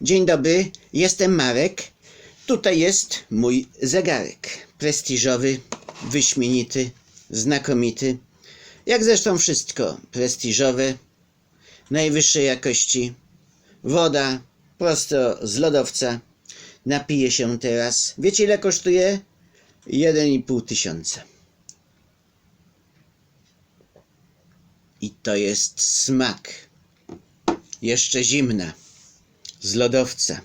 Dzień dobry, jestem Marek. Tutaj jest mój zegarek. Prestiżowy, wyśmienity, znakomity. Jak zresztą wszystko prestiżowe, najwyższej jakości. Woda prosto z lodowca. Napiję się teraz. Wiecie ile kosztuje? 1,5 tysiąca. I to jest smak. Jeszcze zimna. Z lodowca.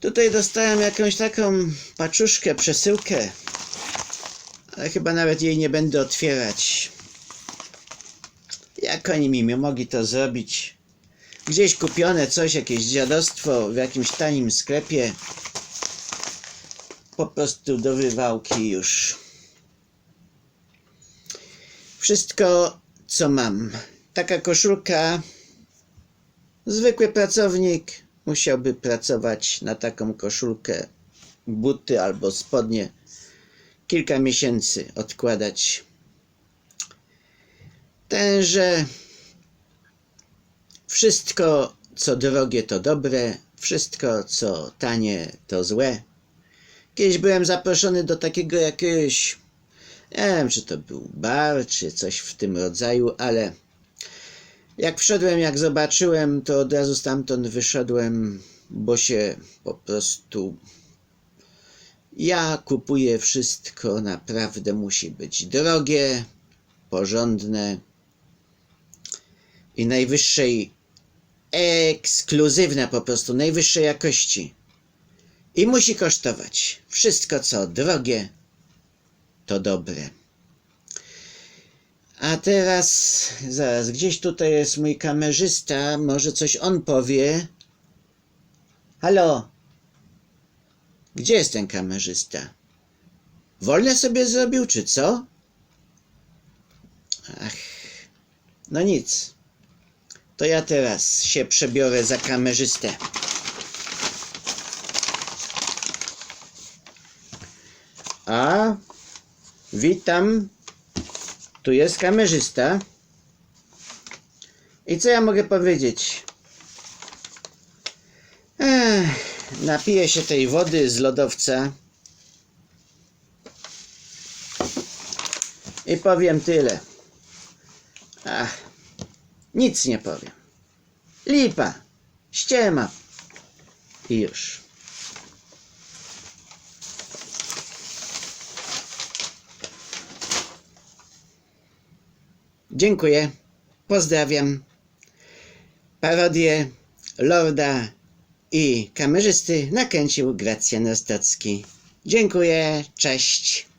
Tutaj dostałem jakąś taką paczuszkę, przesyłkę. Ale chyba nawet jej nie będę otwierać. Jak oni mi mogli to zrobić? Gdzieś kupione coś, jakieś dziadostwo w jakimś tanim sklepie. Po prostu do wywałki już. Wszystko, co mam. Taka koszulka. Zwykły pracownik musiałby pracować na taką koszulkę, buty albo spodnie. Kilka miesięcy odkładać. Tenże wszystko, co drogie, to dobre, wszystko, co tanie, to złe. Kiedyś byłem zaproszony do takiego jakiegoś, nie wiem, czy to był bar, czy coś w tym rodzaju, ale jak wszedłem, jak zobaczyłem, to od razu stamtąd wyszedłem, bo się po prostu. Ja kupuję wszystko, naprawdę musi być drogie, porządne i najwyższej, ekskluzywne po prostu, najwyższej jakości. I musi kosztować. Wszystko, co drogie, to dobre. A teraz, zaraz, gdzieś tutaj jest mój kamerzysta, może coś on powie. Halo? Gdzie jest ten kamerzysta? Wolne sobie zrobił, czy co? Ach, no nic. To ja teraz się przebiorę za kamerzystę. A, witam. Tu jest kamerzysta. I co ja mogę powiedzieć? Ech, napiję się tej wody z lodowca. I powiem tyle. Ach, nic nie powiem. Lipa, ściema. I już. Dziękuję. Pozdrawiam. Parodię Lorda i kamerzysty nakręcił Gracjan Rostocki. Dziękuję. Cześć.